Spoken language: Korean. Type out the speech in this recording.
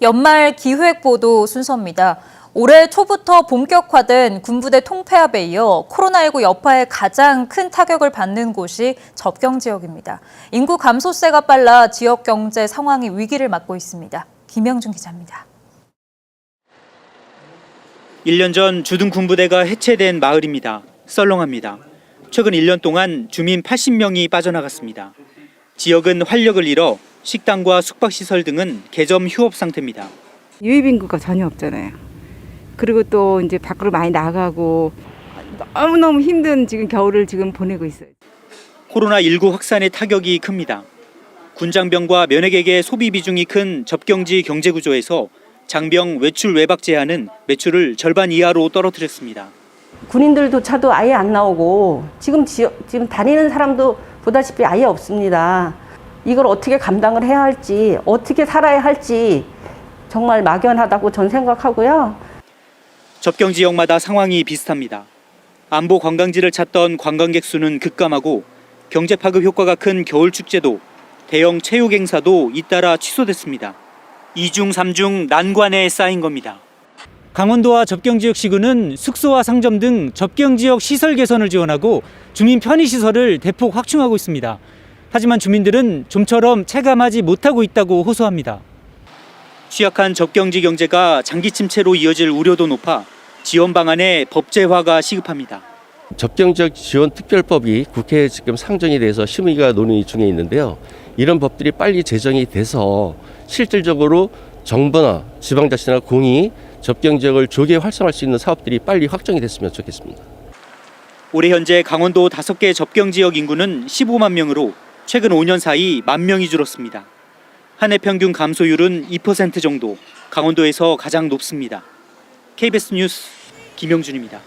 연말 기획보도 순서입니다. 올해 초부터 본격화된 군부대 통폐합에 이어 코로나19 여파에 가장 큰 타격을 받는 곳이 접경 지역입니다. 인구 감소세가 빨라 지역 경제 상황이 위기를 맞고 있습니다. 김영준 기자입니다. 1년 전 주둔 군부대가 해체된 마을입니다. 썰렁합니다. 최근 1년 동안 주민 80명이 빠져나갔습니다. 지역은 활력을 잃어 식당과 숙박시설 등은 개점 휴업 상태입니다. 유입 인구가 전혀 없잖아요. 그리고 또 이제 밖으로 많이 나가고 너무너무 힘든 지금 겨울을 지금 보내고 있어요. 코로나19 확산의 타격이 큽니다. 군장병과 면회객의 소비 비중이 큰 접경지 경제 구조에서 장병 외출 외박 제한은 매출을 절반 이하로 떨어뜨렸습니다. 군인들조차도 아예 안 나오고 지금 지금 다니는 사람도 보다시피 아예 없습니다. 이걸 어떻게 감당을 해야 할지 어떻게 살아야 할지 정말 막연하다고 전 생각하고요. 접경 지역마다 상황이 비슷합니다. 안보 관광지를 찾던 관광객 수는 급감하고 경제 파급 효과가 큰 겨울 축제도 대형 체육 행사도 잇따라 취소됐습니다. 이중삼중 난관에 쌓인 겁니다. 강원도와 접경 지역 시군은 숙소와 상점 등 접경 지역 시설 개선을 지원하고 주민 편의 시설을 대폭 확충하고 있습니다. 하지만 주민들은 좀처럼 체감하지 못하고 있다고 호소합니다. 취약한 접경지 경제가 장기 침체로 이어질 우려도 높아 지원 방안에 법제화가 시급합니다. 접경지역 지원 특별법이 국회에 지금 상정이 돼서 심의가 논의 중에 있는데요. 이런 법들이 빨리 제정이 돼서 실질적으로 정부나 지방자치나 공이 접경 지역을 조기에 활성화할 수 있는 사업들이 빨리 확정이 됐으면 좋겠습니다. 올해 현재 강원도 5개 접경 지역 인구는 15만 명으로 최근 5년 사이 만 명이 줄었습니다. 한 해 평균 감소율은 2% 정도, 강원도에서 가장 높습니다. KBS 뉴스 김영준입니다.